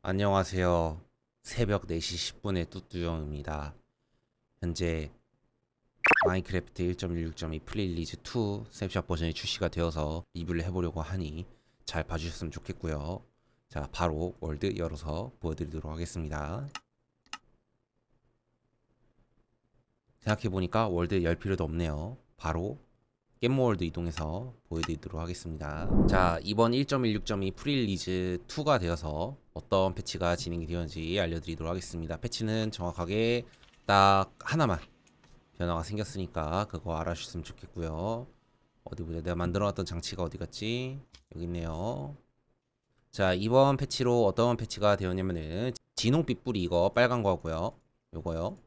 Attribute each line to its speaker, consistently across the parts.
Speaker 1: 안녕하세요. 새벽 4시 10분의 뚜뚜영입니다. 현재 마인크래프트 1.16.2 프릴리즈 2 스냅샷 버전이 출시가 되어서 리뷰를 해보려고 하니 잘 봐주셨으면 좋겠고요. 자, 바로 월드 열어서 보여드리도록 하겠습니다. 생각해보니까 월드 열 필요도 없네요. 바로 겜모월드 이동해서 보여드리도록 하겠습니다. 자, 이번 1.16.2 프릴리즈 2가 되어서 어떤 패치가 진행이 되었는지 알려드리도록 하겠습니다. 패치는 정확하게 딱 하나만 변화가 생겼으니까 그거 알아주셨으면 좋겠고요. 어디 보자. 내가 만들어놨던 장치가 어디 갔지? 여기 있네요. 자, 이번 패치로 어떤 패치가 되었냐면은 진홍빛 뿌리 이거 빨간 거고요. 요거요.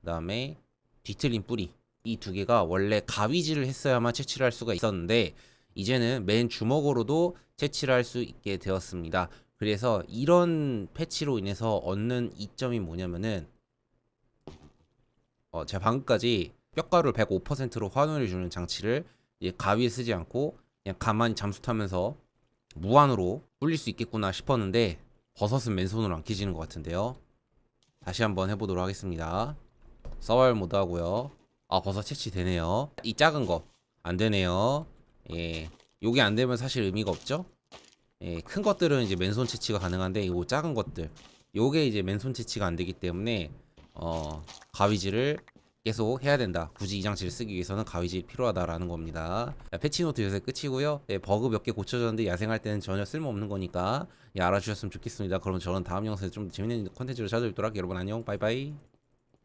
Speaker 1: 그다음에 뒤틀린 뿌리 이 두 개가 원래 가위질을 했어야만 채취를 할 수가 있었는데 이제는 맨 주먹으로도 채취를 할 수 있게 되었습니다. 그래서 이런 패치로 인해서 얻는 이점이 뭐냐면은 어, 제가 방금까지 뼈가루를 105%로 환원해 주는 장치를 가위에 쓰지 않고 그냥 가만히 잠수 타면서 무한으로 불릴 수 있겠구나 싶었는데 버섯은 맨손으로 안 끼지는 것 같은데요. 다시 한번 해보도록 하겠습니다. 서바이벌 모드 하고요. 아 버섯 채취 되네요. 이 작은 거 안 되네요. 예, 요게 안 되면 사실 의미가 없죠. 예, 큰 것들은 이제 맨손 채취가 가능한데 이 작은 것들 요게 이제 맨손 채취가 안 되기 때문에 어 가위질을 계속 해야 된다. 굳이 이 장치를 쓰기 위해서는 가위질이 필요하다라는 겁니다. 자, 패치노트 요새 끝이고요. 예, 버그 몇 개 고쳐졌는데 야생할 때는 전혀 쓸모없는 거니까 예, 알아주셨으면 좋겠습니다. 그럼 저는 다음 영상에 좀 재밌는 컨텐츠로 찾아뵙도록 할게요. 여러분 안녕 바이바이